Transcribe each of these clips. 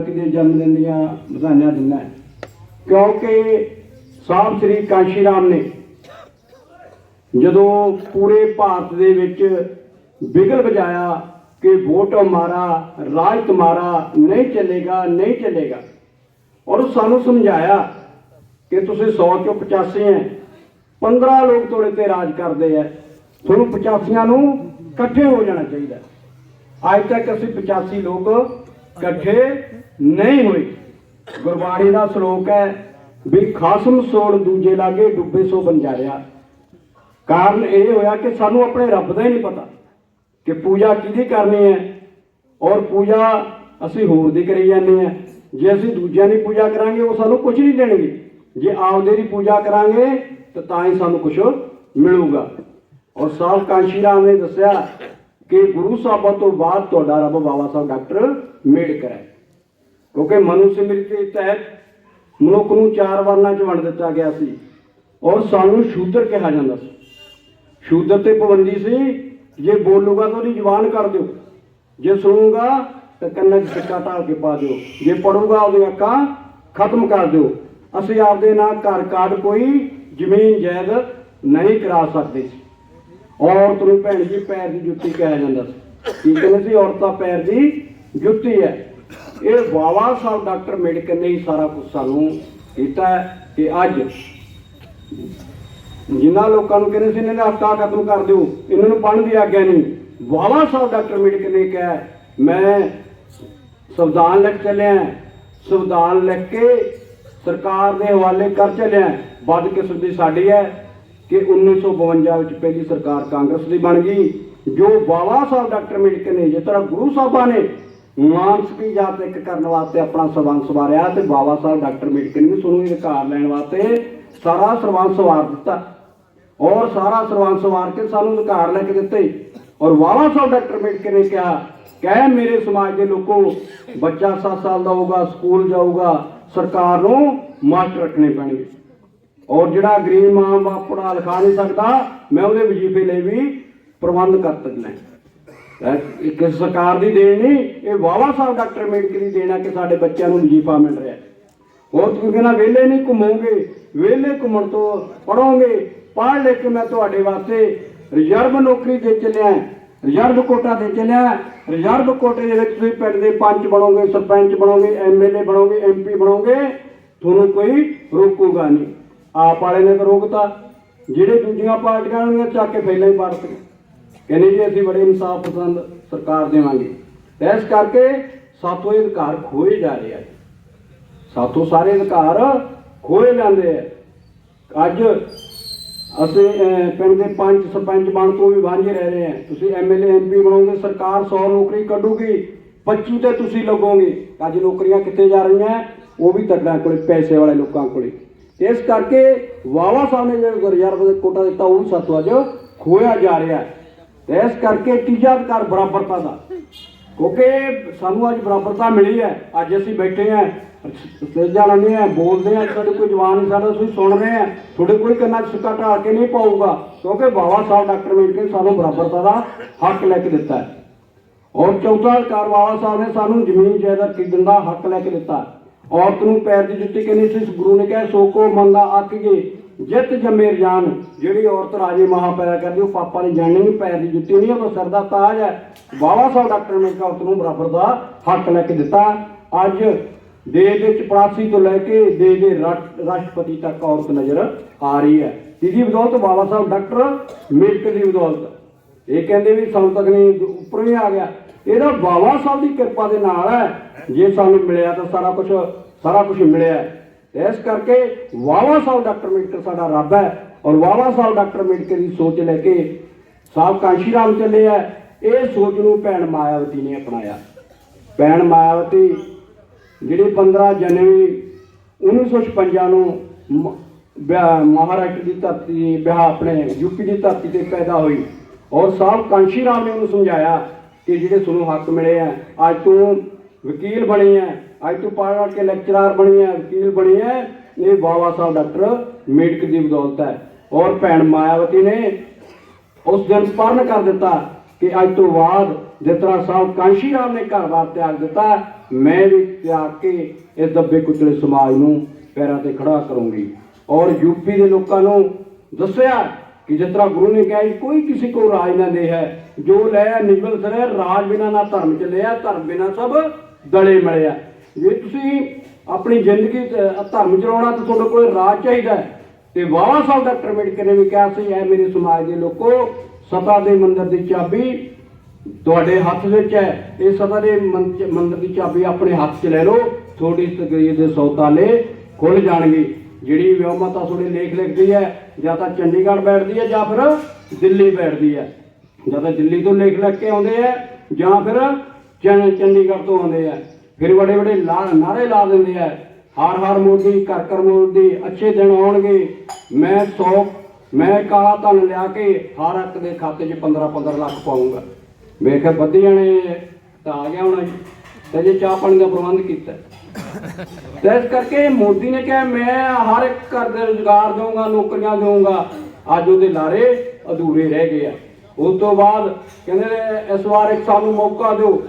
ਦੇ ਜਨਮ ਦਿਨ ਦੀਆਂ ਵਧਾਈਆਂ ਦਿੰਦਾ ਕਿਉਂਕਿ ਸਾਹਿਬ ਸ੍ਰੀ ਕਾਂਸ਼ੀ ਰਾਮ ਨੇ ਜਦੋਂ ਪੂਰੇ ਭਾਰਤ ਦੇ ਵਿੱਚ ਬਿਗਲ ਵਜਾਇਆ ਕਿ ਵੋਟ ਹਮਾਰਾ ਰਾਜ ਤੁਮਾਰਾ, ਨਹੀਂ ਚੱਲੇਗਾ ਨਹੀਂ ਚੱਲੇਗਾ, ਔਰ ਸਾਨੂੰ ਸਮਝਾਇਆ ਕਿ ਤੁਸੀਂ 100 ਚੋਂ 85 ਹੈ 15 ਲੋਕ ਤੁਹਾਡੇ ਤੇ ਰਾਜ ਕਰਦੇ ਆ ਤੁਹਾਨੂੰ 85 ਨੂੰ ਇਕੱਠੇ ਹੋ ਜਾਣਾ ਚਾਹੀਦਾ। ਅੱਜ ਤੱਕ ਅਸੀਂ 85 ਲੋਕ ਇਕੱਠੇ ਨਹੀਂ ਹੋਏ। ਗੁਰਬਾਣੀ ਦਾ ਸ਼ਲੋਕ ਹੈ ਵੀ ਖਾਸਮ ਸੋੜ ਦੂਜੇ ਲਾਗੇ ਡੁੱਬੇ ਸੋ ਬੰਜਾਰਿਆ। ਕਾਰਨ ਇਹ ਹੋਇਆ ਕਿ ਸਾਨੂੰ ਆਪਣੇ ਰੱਬ ਦਾ ਹੀ ਨਹੀਂ ਪਤਾ ਕਿ ਪੂਜਾ ਕਿਹਦੀ ਕਰਨੀ ਹੈ। ਔਰ ਪੂਜਾ ਅਸੀਂ ਹੋਰ ਦੀ ਕਰੀ ਜਾਂਦੇ ਆ ਜੇ ਅਸੀਂ ਦੂਜਿਆਂ ਦੀ ਪੂਜਾ ਕਰਾਂਗੇ, ਉਹ ਸਾਨੂੰ ਕੁਝ ਨਹੀਂ ਦੇਣਗੇ। ਜੇ ਆਪਦੇ ਦੀ ਪੂਜਾ ਕਰਾਂਗੇ, ਤਾਂ ਤਾਂ ਹੀ ਸਾਨੂੰ ਕੁਝ ਮਿਲੂਗਾ। ਔਰ ਸਾਹਿਬ ਕਾਂਸ਼ੀ ਰਾਮ ਨੇ ਦੱਸਿਆ ਕਿ ਗੁਰੂ ਸਾਹਿਬਾਂ ਤੋਂ ਬਾਅਦ ਤੁਹਾਡਾ ਰੱਬ ਬਾਬਾ ਸਾਹਿਬ ਡਾਕਟਰ ਮੇਡਕਰ ਹੈ। ਕਿਉਂਕਿ ਮਨੁ ਸਿਮਰਿਤ ਦੇ ਤਹਿਤ ਮਨੁੱਖ ਨੂੰ ਚਾਰ ਵਰਨਾਂ 'ਚ ਵੰਡ ਦਿੱਤਾ ਗਿਆ ਸੀ। ਔਰ ਸਾਨੂੰ ਸ਼ੂਦਰ ਕਿਹਾ ਜਾਂਦਾ ਸੀ। ਸ਼ੂਦਰ ਤੇ ਪਾਬੰਦੀ ਸੀ, ਜੇ ਬੋਲੂਗਾ ਤਾਂ ਉਹਦੀ ਜ਼ੁਬਾਨ ਕਰ ਦਿਓ। ਜੇ ਸੁਣੂਗਾ ਤਾਂ ਕੰਨਾਂ 'ਚ ਸਿੱਕਾ ਢਾਲ ਕੇ ਪਾ ਦਿਓ। ਜੇ ਪੜੂਗਾ ਉਹਦੀਆਂ ਅੱਖਾਂ ਖਤਮ ਕਰ ਦਿਓ। ਅਸੀਂ ਆਪਦੇ ਨਾਲ ਘਰ ਕਾਰਡ ਕੋਈ ਜ਼ਮੀਨ ਜਾਇਦਾਦ ਨਹੀਂ ਕਰਾ ਸਕਦੇ। ਸੀ ਔਰਤ ਨੂੰ ਭੈਣ ਜੀ, ਪੈਰ ਦੀ ਜੁੱਤੀ ਕਿਹਾ ਜਾਂਦਾ ਸੀ। ਕੀ ਕਹਿੰਦੇ ਸੀ ਔਰਤਾਂ ਪੈਰ ਦੀ ਜੁੱਤੀ ਹੈ। ਇਹ ਬਾਬਾ ਸਾਹਿਬ ਡਾਕਟਰ ਮੇਡਕਰ ਨੇ ਹੀ ਸਾਰਾ ਕੁਝ ਸਾਨੂੰ ਕੀਤਾ ਕਿ ਅੱਜ ਜਿਨ੍ਹਾਂ ਲੋਕਾਂ ਨੂੰ ਕਹਿੰਦੇ ਸੀ, ਇਹਨਾਂ ਦੇ ਹੱਕਾਂ ਖਤਮ ਕਰ ਦਿਓ। ਇਹਨਾਂ ਨੂੰ ਪੜ੍ਹਨ ਦੀ ਆਗਿਆ ਨਹੀਂ। ਬਾਬਾ ਸਾਹਿਬ ਡਾਕਟਰ ਮੇਡਕਰ ਨੇ ਕਿਹਾ ਮੈਂ ਸੰਵਿਧਾਨ ਲਿਖ ਚੱਲਿਆ ਸੰਵਿਧਾਨ ਲਿਖ ਕੇ ਸਰਕਾਰ ਦੇ ਹਵਾਲੇ ਕਰ ਚੱਲਿਆ ਬਦ ਕਿਸਮਤ ਦੀ ਸਾਡੀ ਹੈ। ਕਿ 1952 ਵਿੱਚ ਪਹਿਲੀ ਸਰਕਾਰ ਕਾਂਗਰਸ ਦੀ ਬਣ ਗਈ, ਜੋ ਬਾਬਾ ਸਾਹਿਬ ਡਾਕਟਰ ਮੇਡਕਰ ਨੇ, ਜਿਸ ਤਰ੍ਹਾਂ ਗੁਰੂ ਸਾਹਿਬਾਂ ਨੇ ਮਾਨਸਿਕੀ ਜਾਤ ਇੱਕ ਕਰਨ ਵਾਸਤੇ ਆਪਣਾ ਸਰਬੰਸ ਸਵਾਰਿਆ ਤੇ ਬਾਬਾ ਸਾਹਿਬ ਡਾਕਟਰ ਮੇਡਕਰ ਨੇ ਸਾਨੂੰ ਅਧਿਕਾਰ ਲੈਣ ਵਾਸਤੇ ਸਾਰਾ ਸਰਬੰਸ ਸਵਾਰ ਦਿੱਤਾ। ਔਰ ਸਾਰਾ ਸਰਬੰਸ ਸਵਾਰ ਕੇ ਸਾਨੂੰ ਅਧਿਕਾਰ ਲੈ ਕੇ ਦਿੱਤੇ। ਔਰ ਬਾਬਾ ਸਾਹਿਬ ਡਾਕਟਰ ਮੇਡਕਰ ਨੇ ਕਿਹਾ, ਕਹਿ ਮੇਰੇ ਸਮਾਜ ਦੇ ਲੋਕੋ, ਬੱਚਾ 7 ਸਾਲ ਦਾ ਹੋਊਗਾ, ਸਕੂਲ ਜਾਊਗਾ, ਸਰਕਾਰ ਨੂੰ ਮਾਸਟਰ ਰੱਖਣੇ ਪੈਣਗੇ। ਔਰ ਜਿਹੜਾ ਗਰੀਬ ਮਾਂ ਬਾਪ ਪੜਾ ਲਿਖਾ ਨਹੀਂ ਸਕਦਾ, ਮੈਂ ਉਹਦੇ ਵਜ਼ੀਫੇ ਲਈ ਵੀ ਪ੍ਰਬੰਧ ਕਰ ਦਿੰਦਾ ਇਹ ਇੱਕ ਸਰਕਾਰ ਦੀ ਦੇਣ ਨਹੀਂ, ਇਹ ਵਾਵਾ ਸਾਹਿਬ ਡਾਕਟਰ ਮੇਡਕਰ ਦੀ ਦੇਣਾ ਕਿ ਸਾਡੇ ਬੱਚਿਆਂ ਨੂੰ ਵਜ਼ੀਫਾ ਮਿਲ ਰਿਹਾ ਹੋਰ ਤੁਸੀਂ ਕਹਿੰਦਾ ਵਿਹਲੇ ਨਹੀਂ ਘੁੰਮੋਗੇ, ਵਿਹਲੇ ਘੁੰਮਣ ਤੋਂ ਪੜੋਗੇ ਪੜ੍ਹ ਲੈ ਕੇ ਮੈਂ ਤੁਹਾਡੇ ਵਾਸਤੇ ਰਿਜ਼ਰਵ ਨੌਕਰੀ ਦੇ ਚੱਲਿਆ ਰਿਜ਼ਰਵ ਕੋਟਾ ਦੇ ਚੱਲਿਆ ਰਿਜ਼ਰਵ ਕੋਟੇ ਦੇ ਵਿੱਚ ਤੁਸੀਂ ਪਿੰਡ ਦੇ ਪੰਚ ਬਣੋਗੇ, ਸਰਪੰਚ ਬਣੋਗੇ ਐਮਐਲਏ ਬਣੋਗੇ ਐਮਪੀ ਬਣੋਗੇ, ਤੁਹਾਨੂੰ ਕੋਈ ਰੋਕੂਗਾ ਨਹੀਂ। ਆਪ ਵਾਲੇ ਨੇ ਤਾਂ ਰੋਕਤਾ, ਜਿਹੜੇ ਦੂਜੀਆਂ ਪਾਰਟੀਆਂ ਨੂੰ ਚੱਕ ਕੇ ਫੈਲਾਂ ਹੀ ਪੜਤੇ ਕਹਿੰਦੇ ਜੀ ਅਸੀਂ ਬੜੇ ਇਨਸਾਫ ਪਸੰਦ ਸਰਕਾਰ ਦੇਵਾਂਗੇ। ਇਸ ਕਰਕੇ ਸਾਤੋਂ ਇਹ ਅਧਿਕਾਰ ਖੋਏ ਜਾ ਰਹੇ ਆ ਸਾਤੋਂ ਸਾਰੇ ਅਧਿਕਾਰ ਖੋਏ ਜਾਂਦੇ ਆ। ਅੱਜ ਅਸੀਂ ਪਿੰਡ ਦੇ ਪੰਚ ਸਰਪੰਚ ਬਣ ਤੋਂ ਵੀ ਵਾਂਝੇ ਰਹਿ ਰਹੇ ਆ। ਤੁਸੀਂ ਐਮਐਲਏ ਐਮਪੀ ਬਣੋਗੇ, ਸਰਕਾਰ 100 ਨੌਕਰੀ ਕੱਢੂਗੀ 25 ਤੇ ਤੁਸੀਂ ਲੱਗੋਗੇ। ਅੱਜ ਨੌਕਰੀਆਂ ਕਿੱਥੇ ਜਾ ਰਹੀਆਂ? ਉਹ ਵੀ ਤੁਹਾਡਾ ਕੋਲੇ, ਪੈਸੇ ਵਾਲੇ ਲੋਕਾਂ ਕੋਲੇ। ਇਸ ਕਰਕੇ ਵਾਵਾ ਸਾਹਿਬ ਨੇ ਜਿਹੜਾ ਰਿਜ਼ਰਵ ਦੇ ਕੋਟਾ ਦਿੱਤਾ, ਉਹ ਵੀ ਸਾਤੋਂ ਅੱਜ ਖੋਇਆ ਜਾ ਰਿਹਾ ਤੇ ਇਸ ਕਰਕੇ ਤੀਜਾ ਅਧਿਕਾਰ ਬਰਾਬਰਤਾ ਦਾ। ਕਿਉਂਕਿ ਸਾਨੂੰ ਅੱਜ ਬਰਾਬਰਤਾ ਮਿਲੀ ਹੈ। ਅੱਜ ਅਸੀਂ ਬੈਠੇ ਹਾਂ ਸਟੇਜਾਂ ਲਾਉਂਦੇ ਹਾਂ, ਬੋਲਦੇ ਹਾਂ ਤੁਹਾਡੇ ਕੋਈ ਜਵਾਨ ਸਾਡਾ ਤੁਸੀਂ ਸੁਣ ਰਹੇ ਆ ਤੁਹਾਡੇ ਕੋਈ ਕੰਨਾਂ 'ਚ ਸਿੱਕਾ ਢਾਲ ਕੇ ਨਹੀਂ ਪਾਊਗਾ। ਕਿਉਂਕਿ ਬਾਬਾ ਸਾਹਿਬ, ਡਾਕਟਰ ਮੇਡਕਰ ਸਾਨੂੰ ਬਰਾਬਰਤਾ ਦਾ ਹੱਕ ਲੈ ਕੇ ਦਿੱਤਾ ਔਰ ਚੌਥਾ ਅਧਿਕਾਰ ਬਾਬਾ ਸਾਹਿਬ ਨੇ ਸਾਨੂੰ ਜ਼ਮੀਨ ਜਾਇਦਾਦ ਖਰੀਦਣ ਦਾ ਹੱਕ ਲੈ ਕੇ ਦਿੱਤਾ। ਔਰਤ ਨੂੰ ਪੈਰ ਦੀ ਜੁੱਤੀ ਕਹਿੰਦੀ ਸੀ ਗੁਰੂ ਨੇ ਕਿਹਾ ਸੋ ਕੋ ਮੰਗਾ ਆਖੀਏ ਜਿੱਤ ਜੰਮੇ ਜਾਨ ਜਿਹੜੀ ਔਰਤ ਰਾਜੇ ਮਹਾ ਪੈਦਾ ਕਰਦੀ, ਉਹ ਪਾਪਾ ਨੇ ਜਾਣਨੀ ਨਹੀਂ, ਪੈਰ ਦੀ ਜੁੱਤੀ ਨਹੀਂ ਉਹ ਤਾਂ ਦਾ ਤਾਜ ਹੈ। ਬਾਬਾ ਸਾਹਿਬ ਡਾਕਟਰ ਨੇ ਔਰਤ ਨੂੰ ਬਰਾਬਰ ਦਾ ਹੱਕ ਲੈ ਕੇ ਦਿੱਤਾ। ਅੱਜ ਦੇਸ਼ ਦੇ ਚਪੜਾਸੀ ਤੋਂ ਲੈ ਕੇ ਦੇਸ਼ ਦੇ ਰਾਸ਼- ਰਾਸ਼ਟਰਪਤੀ ਤੱਕ ਔਰਤ ਨਜ਼ਰ ਆ ਰਹੀ ਹੈ। ਜਿਹਦੀ ਬਦੌਲਤ ਬਾਬਾ ਸਾਹਿਬ ਡਾਕਟਰ ਮੇਡਕਰ ਦੀ ਬਦੌਲਤ। ਇਹ ਕਹਿੰਦੇ ਵੀ ਸਾਨੂੰ ਤੱਕ ਨਹੀਂ, ਉੱਪਰ ਵੀ ਆ ਗਿਆ। ਇਹਦਾ ਬਾਬਾ ਸਾਹਿਬ ਦੀ ਕਿਰਪਾ ਦੇ ਨਾਲ ਹੈ। ਜੇ ਸਾਨੂੰ ਮਿਲਿਆ ਤਾਂ ਸਾਰਾ ਕੁਝ ਸਾਰਾ ਕੁਝ ਮਿਲਿਆ ਇਸ ਕਰਕੇ ਬਾਬਾ ਸਾਹਿਬ ਡਾਕਟਰ ਅੰਬੇਡਕਰ ਸਾਡਾ ਰੱਬ ਹੈ ਔਰ ਬਾਬਾ ਸਾਹਿਬ ਡਾਕਟਰ ਅੰਬੇਡਕਰ ਦੀ ਸੋਚ ਲੈ ਕੇ ਸਾਹਿਬ ਕਾਂਸ਼ੀ ਰਾਮ ਚੱਲੇ ਆ। ਇਹ ਸੋਚ ਨੂੰ ਭੈਣ ਮਾਇਆਵਤੀ ਨੇ ਅਪਣਾਇਆ। ਭੈਣ ਮਾਇਆਵਤੀ ਜਿਹੜੀ 15 ਜਨਵਰੀ 1956 ਨੂੰ ਮ- ਬਿਹਾ- ਮਹਾਰਾਸ਼ਟਰ ਦੀ ਧਰਤੀ ਬਿਹਾਰ ਆਪਣੇ ਯੂਪੀ ਦੀ ਧਰਤੀ ਤੇ ਪੈਦਾ ਹੋਈ ਔਰ ਸਾਹਿਬ ਕਾਂਸ਼ੀ ਰਾਮ ਨੇ ਉਹਨੂੰ ਸਮਝਾਇਆ ਕਿ ਜਿਹੜੇ ਤੁਹਾਨੂੰ ਹੱਕ ਮਿਲੇ ਆ, ਅੱਜ ਤੂੰ ਵਕੀਲ ਬਣੀ ਹੈ ਅੱਜ ਤੂੰ ਪੜ੍ਹ ਕੇ ਲੈਕਚਰਰ ਬਣੀ ਹੈ ਵਕੀਲ ਬਣੀ ਹੈ ਇਹ ਬਾਬਾ ਸਾਹਿਬ ਡਾਕਟਰ ਮੇਡਕ ਦੀ ਬਦੌਲਤ ਹੈ। ਔਰ ਭੈਣ ਮਾਇਆਵਤੀ ਨੇ ਉਸ ਦਿਨ ਪਰਨ ਕਰ ਦਿੱਤਾ ਕਿ ਅੱਜ ਤੋਂ ਬਾਅਦ ਜਿਸ ਤਰ੍ਹਾਂ ਸਾਹਿਬ ਕਾਂਸ਼ੀ ਰਾਮ ਨੇ ਘਰ-ਬਾਰ ਤਿਆਗ ਦਿੱਤਾ, ਮੈਂ ਵੀ ਤਿਆਗ ਕੇ ਇਸ ਦੱਬੇ ਕੁਚਲੇ ਸਮਾਜ ਨੂੰ ਪੈਰਾਂ ਤੇ ਖੜਾ ਕਰੂੰਗੀ। ਔਰ ਯੂਪੀ ਦੇ ਲੋਕਾਂ ਨੂੰ ਦੱਸਿਆ ਕਿ ਜਿਸ ਤਰ੍ਹਾਂ ਗੁਰੂ ਨੇ ਕਿਹਾ ਸੀ, ਕੋਈ ਕਿਸੇ ਕੋ ਰਾਜ ਨਾ ਦੇ ਹੈ। ਜੋ ਲੈ ਨਿਵਲ ਸਰੇ ਰਾਜ ਬਿਨਾ ਨਾ ਧਰਮ ਚੱਲਿਆ ਧਰਮ ਬਿਨਾ ਸਭ ਦਲੇ ਮਿਲਿਆ ਜੇ ਤੁਸੀਂ ਆਪਣੀ ਜ਼ਿੰਦਗੀ 'ਚ ਧਰਮ ਚਲਾਉਣਾ ਤਾਂ ਤੁਹਾਡੇ ਕੋਲ ਰਾਜ ਚਾਹੀਦਾ ਹੈ। ਤੇ ਬਾਬਾ ਸਾਹਿਬ ਡਾਕਟਰ ਅੰਬੇਡਕਰ ਨੇ ਵੀ ਕਿਹਾ ਸੀ ਐ ਮੇਰੇ ਸਮਾਜ ਦੇ ਲੋਕੋ ਸਤਾ ਦੇ ਮੰਦਰ ਦੀ ਚਾਬੀ ਤੁਹਾਡੇ ਹੱਥ ਵਿੱਚ ਹੈ। ਇਹ ਸਦਾ ਦੇ ਮੰਦ- ਮੰਦਰ ਦੀ ਚਾਬੀ ਆਪਣੇ ਹੱਥ 'ਚ ਲੈ ਲਓ। ਤੁਹਾਡੀ ਤਕਰੀਰ ਦੇ ਸੌ ਤਾਲੇ ਖੁੱਲ ਜਾਣਗੇ। ਜਿਹੜੀ ਵਿਉਮਤਾ ਤੁਹਾਡੇ ਲੇਖ ਲਿਖਦੀ ਹੈ, ਜਾਂ ਤਾਂ ਚੰਡੀਗੜ੍ਹ ਬੈਠਦੀ ਹੈ, ਜਾਂ ਫਿਰ ਦਿੱਲੀ ਬੈਠਦੀ ਹੈ। ਜਾਂ ਤਾਂ ਦਿੱਲੀ ਤੋਂ ਲੇਖ ਲਿਖ ਕੇ ਆਉਂਦੇ ਆ ਜਾਂ ਫਿਰ ਚੰ- ਚੰਡੀਗੜ੍ਹ ਤੋਂ ਆਉਂਦੇ ਆ ਫਿਰ ਬੜੇ ਬੜੇ ਲਾ- ਨਾਰੇ ਲਾ ਦਿੰਦੇ ਆ ਹਰ ਹਰ ਮੋਦੀ ਕਰ ਕਰ ਮੋਦੀ, ਅੱਛੇ ਦਿਨ ਆਉਣਗੇ। ਮੈਂ ਸੌ, ਮੈਂ ਕਾਲਾ ਧਨ ਲਿਆ ਕੇ ਹਰ ਇੱਕ ਦੇ ਖਾਤੇ 'ਚ 15 15 ਲੱਖ ਪਾਉਂਗਾ ਵੇਖ ਵੱਧ ਜਾਣੇ ਤਾਂ ਆ ਗਿਆ ਹੁਣ ਜੀ। ਤੇ ਜੇ ਚਾਹ ਪਾਣੀ ਦਾ ਪ੍ਰਬੰਧ ਕੀਤਾ। ਇਸ ਕਰਕੇ ਮੋਦੀ ਨੇ ਕਿਹਾ, ਮੈਂ ਹਰ ਇੱਕ ਘਰ ਦੇ ਰੁਜ਼ਗਾਰ ਦਊਂਗਾ, ਨੌਕਰੀਆਂ ਦਊਂਗਾ। ਅੱਜ ਉਹਦੇ ਲਾਰੇ ਅਧੂਰੇ ਰਹਿ ਗਏ ਆ। ਉਸ ਤੋਂ ਬਾਅਦ ਕਹਿੰਦੇ ਨੇ, ਇਸ ਵਾਰ ਇੱਕ ਸਾਨੂੰ ਮੌਕਾ ਦਿਓ।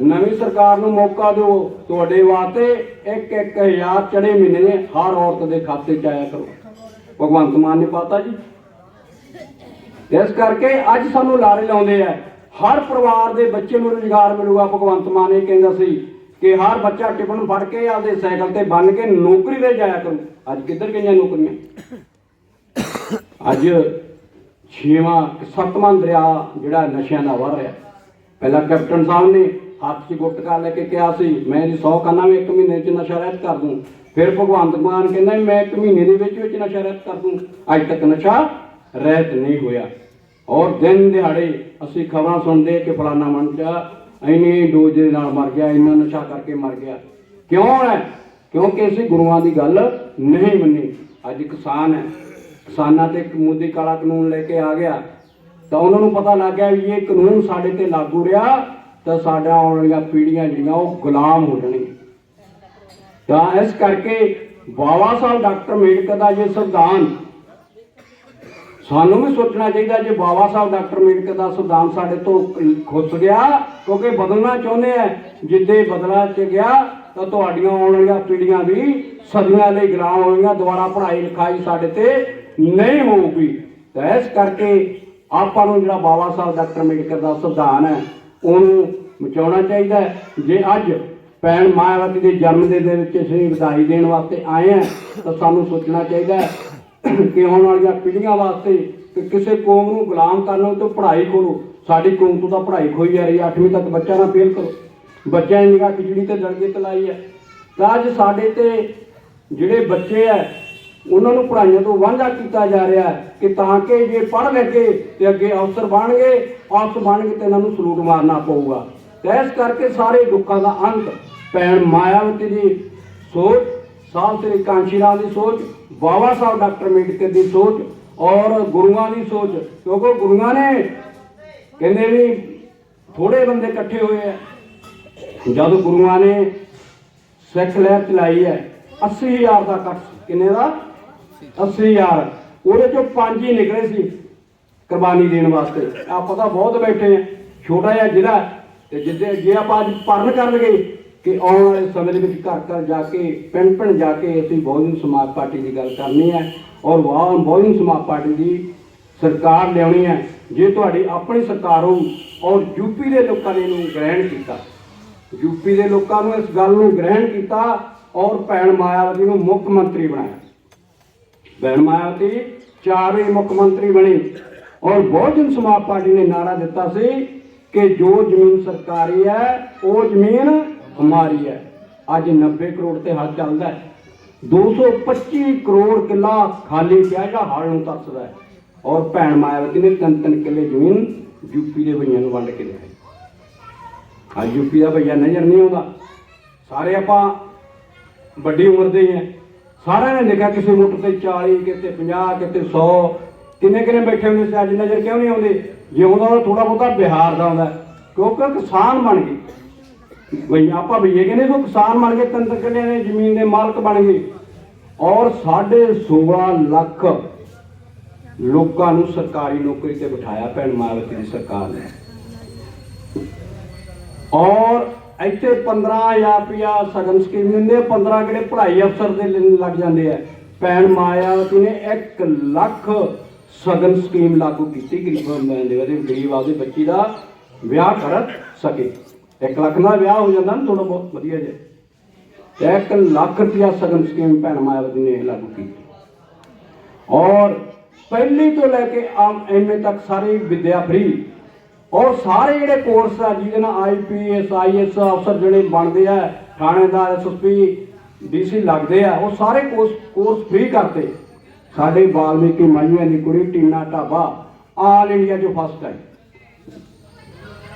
ਨਵੀਂ ਸਰਕਾਰ ਨੂੰ ਮੌਕਾ ਦਿਓ। ਤੁਹਾਡੇ ਵਾਸਤੇ ਇੱਕ ਇੱਕ ਹਜ਼ਾਰ ਚੜੇ ਮਹੀਨੇ ਨੇ ਹਰ ਔਰਤ ਦੇ ਖਾਤੇ 'ਚ ਆਇਆ ਕਰੋ। ਭਗਵੰਤ ਮਾਨ ਨੇ ਪਾਤਾ ਜੀ। ਇਸ ਕਰਕੇ ਅੱਜ ਸਾਨੂੰ ਲਾਰੇ ਲਾਉਂਦੇ ਆ। ਹਰ ਪਰਿਵਾਰ ਦੇ ਬੱਚੇ ਨੂੰ ਰੁਜ਼ਗਾਰ ਮਿਲੂਗਾ, ਭਗਵੰਤ ਮਾਨ ਇਹ ਕਹਿੰਦਾ ਸੀ। ਕਿ ਹਰ ਬੱਚਾ ਟਿਫਨ ਫੜ ਕੇ ਆਪਦੇ ਸਾਈਕਲ ਤੇ ਬੰਨ ਕੇ ਨੌਕਰੀ ਤੇ ਜਾਇਆ ਕਰੂ। ਅੱਜ ਕਿੱਧਰ ਗਈਆਂ ਨੌਕਰੀਆਂ? ਅੱਜ ਛੇਵਾਂ ਸੱਤਵਾਂ ਦਰਿਆ ਜਿਹੜਾ ਨਸ਼ਿਆਂ ਦਾ ਵਰ ਰਿਹਾ। ਪਹਿਲਾਂ ਕੈਪਟਨ ਸਾਹਿਬ ਨੇ ਹੱਥ 'ਚ ਗੁੱਟਕਾ ਲੈ ਕੇ ਕਿਹਾ ਸੀ, ਮੈਂ ਜੀ 100 ਕੰਨਾਂ ਵਿੱਚ ਇੱਕ ਮਹੀਨੇ 'ਚ ਨਸ਼ਾ ਰਹਿਤ ਕਰ ਦੂੰ। ਫਿਰ ਭਗਵੰਤ ਮਾਨ ਕਹਿੰਦਾ, ਮੈਂ ਇੱਕ ਮਹੀਨੇ ਦੇ ਵਿੱਚ ਵਿੱਚ ਨਸ਼ਾ ਰਹਿਤ ਕਰ ਦੂੰ। ਅੱਜ ਤੱਕ ਨਸ਼ਾ ਰਹਿਤ ਨਹੀਂ ਹੋਇਆ। ਔਰ ਦਿਨ ਦਿਹਾੜੇ ਅਸੀਂ ਖਬਰਾਂ ਸੁਣਦੇ ਕਿ ਫਲਾਣਾ ਮੰਚਾ ਇੰਨੇ ਡੋਜ਼ ਦੇ ਨਾਲ ਮਰ ਗਿਆ, ਇੰਨਾ ਨਸ਼ਾ ਕਰਕੇ ਮਰ ਗਿਆ। ਕਿਉਂ ਹੈ? ਕਿਉਂਕਿ ਅਸੀਂ ਗੁਰੂਆਂ ਦੀ ਗੱਲ ਨਹੀਂ ਮੰਨੀ। ਅੱਜ ਕਿਸਾਨ ਹੈ। ਕਿਸਾਨਾਂ ਤੇ ਇੱਕ ਮੋਦੀ ਕਾਲਾ ਕਾਨੂੰਨ ਲੈ ਕੇ ਆ ਗਿਆ। ਤਾਂ ਉਹਨਾਂ ਨੂੰ ਪਤਾ ਲੱਗ ਗਿਆ ਵੀ ਇਹ ਕਾਨੂੰਨ ਸਾਡੇ ਤੇ ਲਾਗੂ ਰਿਹਾ, ਤਾਂ ਸਾਡਾ ਆਉਣ ਵਾਲੀਆਂ ਪੀੜ੍ਹੀਆਂ ਜਿਹੜੀਆਂ ਉਹ ਗੁਲਾਮ ਹੋ ਜਾਣਗੀਆਂ। ਤਾਂ ਇਸ ਕਰਕੇ ਬਾਬਾ ਸਾਹਿਬ, ਡਾਕਟਰ ਅੰਬੇਡਕਰ ਦਾ ਜੇ ਸੰਵਿਧਾਨ ਸਾਨੂੰ ਵੀ ਸੋਚਣਾ ਚਾਹੀਦਾ ਜੇ ਬਾਬਾ ਸਾਹਿਬ, ਡਾਕਟਰ ਅੰਬੇਡਕਰ ਦਾ ਸੰਵਿਧਾਨ ਸਾਡੇ ਤੋਂ ਖੁੱਸ ਗਿਆ, ਕਿਉਂਕਿ ਬਦਲਣਾ ਚਾਹੁੰਦੇ ਆ। ਜਿੱਦੇ ਬਦਲਾ ਚ ਗਿਆ, ਤਾਂ ਤੁਹਾਡੀਆਂ ਆਉਣ ਵਾਲੀਆਂ ਪੀੜ੍ਹੀਆਂ ਵੀ ਸਦੀਆਂ ਲਈ ਗੁਲਾਮ ਹੋਣਗੀਆਂ ਦੁਬਾਰਾ ਪੜ੍ਹਾਈ ਲਿਖਾਈ ਸਾਡੇ ਤੇ ਨਹੀਂ ਹੋਊਗੀ। ਤਾਂ ਇਸ ਕਰਕੇ ਆਪਾਂ ਨੂੰ ਜਿਹੜਾ ਬਾਬਾ ਸਾਹਿਬ, ਡਾਕਟਰ ਅੰਬੇਡਕਰ ਦਾ ਸੰਵਿਧਾਨ ਹੈ, ਉਹਨੂੰ ਬਚਾਉਣਾ ਚਾਹੀਦਾ ਜੇ ਅੱਜ ਭੈਣ ਮਾਇਆਵਤੀ ਦੇ ਜਨਮ ਦਿਨ ਦੇ ਵਿੱਚ ਅਸੀਂ ਵਧਾਈ ਦੇਣ ਵਾਸਤੇ ਆਏ ਹਾਂ, ਤਾਂ ਸਾਨੂੰ ਸੋਚਣਾ ਚਾਹੀਦਾ ਕਿ ਆਉਣ ਵਾਲੀਆਂ ਪੀੜ੍ਹੀਆਂ ਵਾਸਤੇ ਕਿ ਕਿਸੇ ਕੌਮ ਨੂੰ ਗੁਲਾਮ ਕਰਨ ਤੋਂ ਪੜ੍ਹਾਈ ਕਰੋ। ਸਾਡੀ ਕੌਮ ਤੋਂ ਤਾਂ ਪੜ੍ਹਾਈ ਖੋਈ ਜਾ ਰਹੀ ਹੈ। 8ਵੀਂ ਤੱਕ ਬੱਚਾ ਨਾ ਫੇਲ ਕਰੋ। ਬੱਚਿਆਂ ਦੀ ਨਿਗਾਹ ਖਿਚੜੀ ਤੇ ਦਰਗੇ ਤਲਾਈ ਹੈ। ਤਾਂ ਅੱਜ ਸਾਡੇ ਤੇ ਜਿਹੜੇ ਬੱਚੇ ਆ ਉਹਨਾਂ ਨੂੰ ਪੜ੍ਹਾਈਆਂ ਤੋਂ ਵਾਂਝਾ ਕੀਤਾ ਜਾ ਰਿਹਾ ਹੈ ਕਿ ਤਾਂ ਕਿ ਜੇ ਪੜ੍ਹ ਲੈਗੇ ਤੇ ਅੱਗੇ ਅਫਸਰ ਬਣਨਗੇ, ਅਫਸਰ ਬਣ ਬਣਨਗੇ ਤੇ ਇਹਨਾਂ ਨੂੰ ਸਲੂਟ ਮਾਰਨਾ ਪਊਗਾ। ਇਸ ਕਰਕੇ ਸਾਰੇ ਦੁੱਖਾਂ ਦਾ ਅੰਤ, ਭੈਣ ਮਾਇਆਵਤੀ ਦੀ ਸੋਚ ਸਾਹਿਬ ਸ੍ਰੀ ਕਾਂਸ਼ੀ ਰਾਮ ਦੀ ਸੋਚ, ਬਾਬਾ ਸਾਹਿਬ ਡਾਕਟਰ ਅੰਬੇਡਕਰ ਦੀ ਸੋਚ ਔਰ ਗੁਰੂਆਂ ਦੀ ਸੋਚ। ਕਿਉਂਕਿ ਗੁਰੂਆਂ ਨੇ ਕਹਿੰਦੇ ਵੀ ਥੋੜੇ ਬੰਦੇ ਇਕੱਠੇ ਹੋਏ ਆ। ਜਦ ਗੁਰੂਆਂ ਨੇ ਸਿੱਖ ਲਹਿਰ ਚਲਾਈ ਹੈ 80000 ਦਾ ਇਕੱਠ ਸੀ। ਕਿੰਨੇ ਦਾ? 80000 ਉਹਦੇ ਚੋਂ ਪੰਜ ਹੀ ਨਿਕਲੇ ਸੀ ਕੁਰਬਾਨੀ ਦੇਣ ਵਾਸਤੇ। ਆ ਪਤਾ ਬਹੁਤ ਬੈਠੇ ਆ। ਛੋਟਾ ਜਿਹਾ ਜ਼ਿਲ੍ਹਾ ਤੇ ਜਿੱਦੇ ਜੇ ਆਪਾਂ ਅੱਜ ਪਰਨ ਕਰਨਗੇ ਕਿ ਆਉਣ ਵਾਲੇ ਸਮੇਂ ਦੇ ਵਿੱਚ ਘਰ ਘਰ ਜਾ ਕੇ, ਪਿੰਡ ਪਿੰਡ ਜਾ ਕੇ ਅਸੀਂ ਬਹੁਜਨ ਸਮਾਜ ਪਾਰਟੀ ਦੀ ਗੱਲ ਕਰਨੀ ਹੈ ਔਰ ਵਾਹ ਬਹੁਜਨ ਸਮਾਜ ਪਾਰਟੀ ਦੀ ਸਰਕਾਰ ਲਿਆਉਣੀ ਹੈ। ਜੇ ਤੁਹਾਡੀ ਆਪਣੀ ਸਰਕਾਰ ਹੋ ਔਰ ਯੂਪੀ ਦੇ ਲੋਕਾਂ ਨੇ ਇਹਨੂੰ ਗ੍ਰਹਿਣ ਕੀਤਾ ਯੂਪੀ ਦੇ ਲੋਕਾਂ ਨੂੰ ਇਸ ਗੱਲ ਨੂੰ ਗ੍ਰਹਿਣ ਕੀਤਾ ਔਰ ਭੈਣ ਮਾਇਆਵਤੀ ਨੂੰ ਮੁੱਖ ਮੰਤਰੀ ਬਣਾਇਆ। ਭੈਣ ਮਾਇਆਵਤੀ ਚਾਰਵੇਂ ਮੁੱਖ ਮੰਤਰੀ ਬਣੇ ਔਰ ਬਹੁਜਨ ਸਮਾਜ ਪਾਰਟੀ ਨੇ ਨਾਰਾ ਦਿੱਤਾ ਸੀ ਕਿ ਜੋ ਜ਼ਮੀਨ ਸਰਕਾਰੀ ਹੈ, ਉਹ ਜ਼ਮੀਨ ਹਮਾਰੀ ਹੈ। ਅੱਜ 90 ਕਰੋੜ ਤੇ ਹੱਲ ਚੱਲਦਾ ਹੈ। 225 ਕਰੋੜ ਕਿੱਲਾ ਖਾਲੀ ਪਿਆ ਜਿਹੜਾ ਹੜ ਨੂੰ ਤਰਸਦਾ ਹੈ। ਔਰ ਭੈਣ ਮਾਇਆਵਤੀ ਨੇ ਤਿੰਨ ਤਿੰਨ ਕਿੱਲੇ ਜ਼ਮੀਨ ਯੂਪੀ ਦੇ ਭਈਆਂ ਨੂੰ ਵੰਡ ਕੇ ਦਿੱਤੀ। ਅੱਜ ਯੂਪੀ ਦਾ ਭਈਆ ਨਜ਼ਰ ਨਹੀਂ ਆਉਂਦਾ। ਸਾਰੇ ਆਪਾਂ ਵੱਡੀ ਉਮਰ ਦੇ ਹੀ ਆ ਸਾਰਿਆਂ ਨੇ ਲਿਖਿਆ ਕਿਸੇ ਮੁੱਠ ਤੇ 40 ਕਿਤੇ 50 ਕਿਤੇ 100 ਕਿੰਨੇ ਕਿੰਨੇ ਬੈਠੇ ਹੁੰਦੇ ਸੀ, ਅੱਜ ਨਜ਼ਰ ਕਿਉਂ ਨਹੀਂ ਆਉਂਦੇ? ਜੇ ਆਉਂਦਾ ਤਾਂ ਥੋੜਾ ਬਹੁਤਾ ਬਿਹਾਰ ਦਾ ਆਉਂਦਾ। ਕਿਉਂਕਿ ਉਹ ਕਿਸਾਨ ਬਣ ਗਏ। ਬਈ ਆਪਾਂ ਭਈਏ ਕਹਿੰਦੇ ਉਹ ਕਿਸਾਨ ਬਣ ਗਏ, ਤਿੰਨ ਕਿੱਲਿਆਂ ਦੇ ਜ਼ਮੀਨ ਦੇ ਮਾਲਕ ਬਣ ਗਏ। ਔਰ ਸਾਢੇ 16 ਲੱਖ ਲੋਕਾਂ ਨੂੰ ਸਰਕਾਰੀ ਨੌਕਰੀ ਤੇ ਬਿਠਾਇਆ ਭੈਣ ਮਾਇਆਵਤੀ ਦੀ ਸਰਕਾਰ ਨੇ। ਔਰ ਇੱਥੇ 15000 ਰੁਪਇਆ ਸਗਨ ਸਕੀਮ ਦਿੰਦੇ ਆ 15 ਕਿਹੜੇ ਪੜ੍ਹਾਈ ਅਫਸਰ ਦੇ ਲੱਗ ਜਾਂਦੇ ਆ। ਭੈਣ ਮਾਇਆਵਤੀ ਨੇ 1 ਲੱਖ ਸਗਨ ਸਕੀਮ ਲਾਗੂ ਕੀਤੀ, ਗਰੀਬਾਂ ਦੇ ਗਰੀਬ ਆਪਦੇ ਬੱਚੀ ਦਾ ਵਿਆਹ ਕਰ ਸਕੇ। 1 ਲੱਖ ਨਾਲ ਵਿਆਹ ਹੋ ਜਾਂਦਾ ਨਾ ਥੋੜਾ ਬਹੁਤ, ਵਧੀਆ ਜੇ ਤੇ 1 ਲੱਖ ਰੁਪਇਆ ਸਗਨ ਸਕੀਮ ਭੈਣ ਮਾਇਆਵਤੀ ਨੇ ਲਾਗੂ ਕੀਤੀ। ਔਰ ਪਹਿਲੀ ਤੋਂ ਲੈ ਕੇ ਆਮ ਐਮਏ ਤੱਕ ਸਾਰੀ ਵਿਦਿਆ ਫ੍ਰੀ ਔਰ ਸਾਰੇ ਜਿਹੜੇ ਕੋਰਸ ਆ, ਜਿਹਦੇ ਨਾਲ ਆਈਪੀਐਸ ਆਈਐਸ ਅਫਸਰ ਜਿਹੜੇ ਬਣਦੇ ਆ, ਥਾਣੇਦਾਰ ਐਸਐਸਪੀ ਡੀਸੀ ਲੱਗਦੇ ਆ, ਉਹ ਸਾਰੇ ਕੋਰਸ ਕੋਰਸ ਫ੍ਰੀ ਕਰਤੇ ਸਾਡੇ ਵਾਲਮੀਕੀ ਮਾਈਆਂ ਦੀ ਕੁੜੀ ਟੀਨਾ ਢਾਬਾ ਆਲ ਇੰਡੀਆ ਚ ਫਸਟ ਆਈ।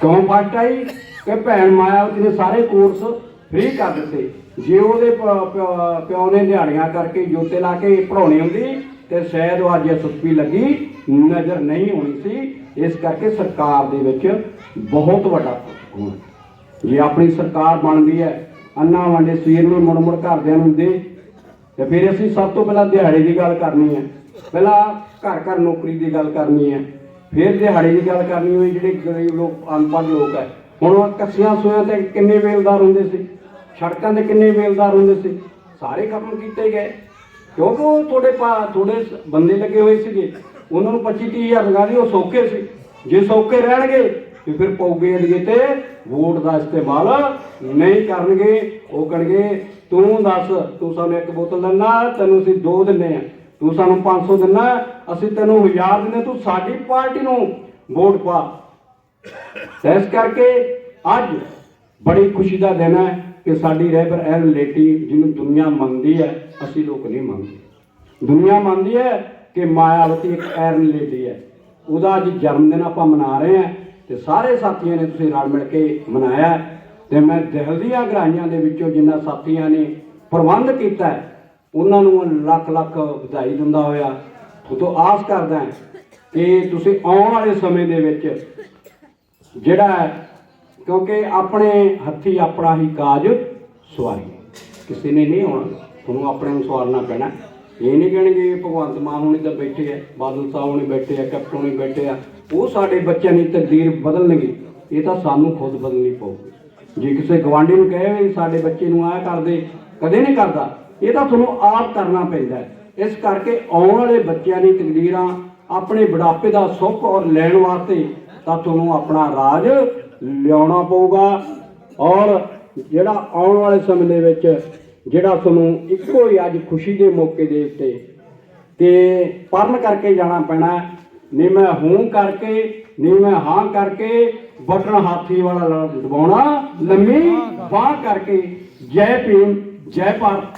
ਕਿਉਂ ਫਸਟ ਆਈ? ਕਿ ਭੈਣ ਮਾਇਆਵਤੀ ਨੇ ਸਾਰੇ ਕੋਰਸ ਫ੍ਰੀ ਕਰ ਦਿੱਤੇ। ਜੇ ਉਹਦੇ ਪ- ਪਿਓ ਨੇ ਦਿਹਾੜੀਆਂ ਕਰਕੇ ਜੋਤੇ ਲਾ ਕੇ ਪੜਾਉਣੀ ਹੁੰਦੀ, ਤੇ ਸ਼ਾਇਦ ਉਹ ਅੱਜ ਐਸਐਸਪੀ ਲੱਗੀ, ਨਜ਼ਰ ਨਹੀਂ ਹੋਣੀ ਸੀ। ਇਸ ਕਰਕੇ ਸਰਕਾਰ ਦੇ ਵਿੱਚ ਬਹੁਤ ਵੱਡਾ ਗੁਣ ਜੇ ਆਪਣੀ ਸਰਕਾਰ ਬਣਦੀ ਹੈ, ਅੰਨਾ ਵੰਡੇ ਸਵੇਰ ਨੂੰ ਮੁੜ ਮੁੜ ਘਰਦਿਆਂ ਨੂੰ ਦੇ, ਤੇ ਫਿਰ ਅਸੀਂ ਸਭ ਤੋਂ ਪਹਿਲਾਂ ਦਿਹਾੜੇ ਦੀ ਗੱਲ ਕਰਨੀ ਹੈ। ਪਹਿਲਾਂ ਘਰ ਘਰ ਨੌਕਰੀ ਦੀ ਗੱਲ ਕਰਨੀ ਹੈ। ਫਿਰ ਦਿਹਾੜੀ ਦੀ ਗੱਲ ਕਰਨੀ ਹੋਈ, ਜਿਹੜੇ ਗਰੀਬ ਲੋਕ, ਅਨਪੜ੍ਹ ਲੋਕ ਹੈ। ਹੁਣ ਉਹ ਕੱਸੀਆਂ ਸੋਇਆ ਤੇ ਕਿੰਨੇ ਵੇਲਦਾਰ ਹੁੰਦੇ ਸੀ? ਸੜਕਾਂ ਤੇ ਕਿੰਨੇ ਵੇਲਦਾਰ ਹੁੰਦੇ ਸੀ? ਸਾਰੇ ਖਤਮ ਕੀਤੇ ਗਏ। ਕਿਉਂਕਿ ਉਹ ਤੁਹਾਡੇ ਪਾ ਥੋੜੇ ਬੰਦੇ ਲੱਗੇ ਹੋਏ ਸੀਗੇ। ਉਹਨਾਂ ਨੂੰ 25 30 ਹਜ਼ਾਰ ਲਗਾ ਦੀ ਉਹ ਸੌਖੇ ਸੀ। ਜੇ ਸੌਖੇ ਰਹਿਣਗੇ, ਤੇ ਫਿਰ ਪੌਗੇ ਏਰੀਏ ਤੇ ਵੋਟ ਦਾ ਇਸਤੇਮਾਲ ਨਹੀਂ ਕਰਨਗੇ, ਉਹ ਕਰਨਗੇ। ਤੂੰ ਦੱਸ, ਤੂੰ ਸਾਨੂੰ ਇੱਕ ਬੋਤਲ ਦਿੰਦਾ ਤੈਨੂੰ ਅਸੀਂ ਦੋ ਦਿੰਦੇ ਆ ਤੂੰ ਸਾਨੂੰ 500 ਦਿੰਦਾ ਅਸੀਂ ਤੈਨੂੰ 1000 ਦਿੰਦੇ ਤੂੰ ਸਾਡੀ ਪਾਰਟੀ ਨੂੰ ਵੋਟ ਪਾ। ਇਸ ਕਰਕੇ ਅੱਜ ਬੜੀ ਖੁਸ਼ੀ ਦਾ ਦਿਨ ਹੈ ਕਿ ਸਾਡੀ ਰਹਿਬਰ ਐਨ ਲੇਟੀ, ਜਿਹਨੂੰ ਦੁਨੀਆ ਮੰਨਦੀ ਹੈ, ਅਸੀਂ ਲੋਕ ਨਹੀਂ ਮੰਨਦੇ। ਦੁਨੀਆ ਮੰਨਦੀ ਹੈ ਕਿ ਮਾਇਆਵਤੀ ਇੱਕ ਐਰਨ ਲੇਡੀ ਹੈ। ਉਹਦਾ ਅੱਜ ਜਨਮ ਦਿਨ ਆਪਾਂ ਮਨਾ ਰਹੇ ਹਾਂ ਤੇ ਸਾਰੇ ਸਾਥੀਆਂ ਨੇ ਤੁਸੀਂ ਰਲ ਮਿਲ ਕੇ ਮਨਾਇਆ ਹੈ। ਤੇ ਮੈਂ ਦਿਲ ਦੀਆਂ ਗਰਾਈਆਂ ਦੇ ਵਿੱਚੋਂ ਜਿਨ੍ਹਾਂ ਸਾਥੀਆਂ ਨੇ ਪ੍ਰਬੰਧ ਕੀਤਾ ਉਹਨਾਂ ਨੂੰ ਲੱਖ ਲੱਖ ਵਧਾਈ ਦਿੰਦਾ ਹੋਇਆ। ਉਹ ਤੋਂ ਆਸ ਕਰਦਾ ਕਿ ਤੁਸੀਂ ਆਉਣ ਵਾਲੇ ਸਮੇਂ ਦੇ ਵਿੱਚ ਜਿਹੜਾ ਹੈ, ਕਿਉਂਕਿ ਆਪਣੇ ਹੱਥੀ ਆਪਣਾ ਹੀ ਕਾਜ ਸਵਾਰੀ ਕਿਸੇ ਨੇ ਨਹੀਂ ਆਉਣਾ ਤੁਹਾਨੂੰ ਆਪਣੇ ਨੂੰ ਸਵਾਰਨਾ ਪੈਣਾ। ਇਹ ਨਹੀਂ ਕਹਿਣਗੇ ਭਗਵੰਤ ਮਾਨ ਹੁਣੀ ਤਾਂ ਬੈਠੇ ਆ ਬਾਦਲ ਸਾਹਿਬ ਹੁਣੀ ਬੈਠੇ ਆ ਕੈਪਟਨ ਹੁਣੀ ਬੈਠੇ ਆ। ਉਹ ਸਾਡੇ ਬੱਚਿਆਂ ਦੀ ਤਕਦੀਰ ਬਦਲਣਗੇ। ਇਹ ਤਾਂ ਸਾਨੂੰ ਖੁਦ ਬਦਲਣੀ ਪਊਗੀ। ਜੇ ਕਿਸੇ ਗਵਾਂਢੀ ਨੂੰ ਕਹੇ ਵੀ ਸਾਡੇ ਬੱਚੇ ਨੂੰ ਆਹ ਕਰਦੇ ਕਦੇ ਨਹੀਂ ਕਰਦਾ। ਇਹ ਤਾਂ ਤੁਹਾਨੂੰ ਆਪ ਕਰਨਾ ਪੈਂਦਾ ਇਸ ਕਰਕੇ ਆਉਣ ਵਾਲੇ ਬੱਚਿਆਂ ਦੀ ਤਕਦੀਰਾਂ ਆਪਣੇ ਬੁਢਾਪੇ ਦਾ ਸੁੱਖ ਔਰ ਲੈਣ ਵਾਸਤੇ ਤਾਂ ਤੁਹਾਨੂੰ ਆਪਣਾ ਰਾਜ ਲਿਆਉਣਾ ਪਊਗਾ। ਔਰ ਜਿਹੜਾ ਆਉਣ ਵਾਲੇ ਸਮੇਂ ਦੇ ਵਿੱਚ ਜਿਹੜਾ ਤੁਹਾਨੂੰ ਇੱਕੋ ਹੀ ਅੱਜ ਖੁਸ਼ੀ ਦੇ ਮੌਕੇ ਦੇ ਉੱਤੇ ਤੇ ਪਰਨ ਕਰਕੇ ਜਾਣਾ ਪੈਣਾ ਨਹੀਂ ਮੈਂ ਹੂੰ ਕਰਕੇ, ਨਹੀਂ ਮੈਂ ਹਾਂ ਕਰਕੇ ਬਟਨ ਹਾਥੀ ਵਾਲਾ ਲ- ਦਬਾਉਣਾ ਲੰਮੀ ਬਾਹ ਕਰਕੇ ਜੈ ਭੀਮ, ਜੈ ਭਾਰਤ।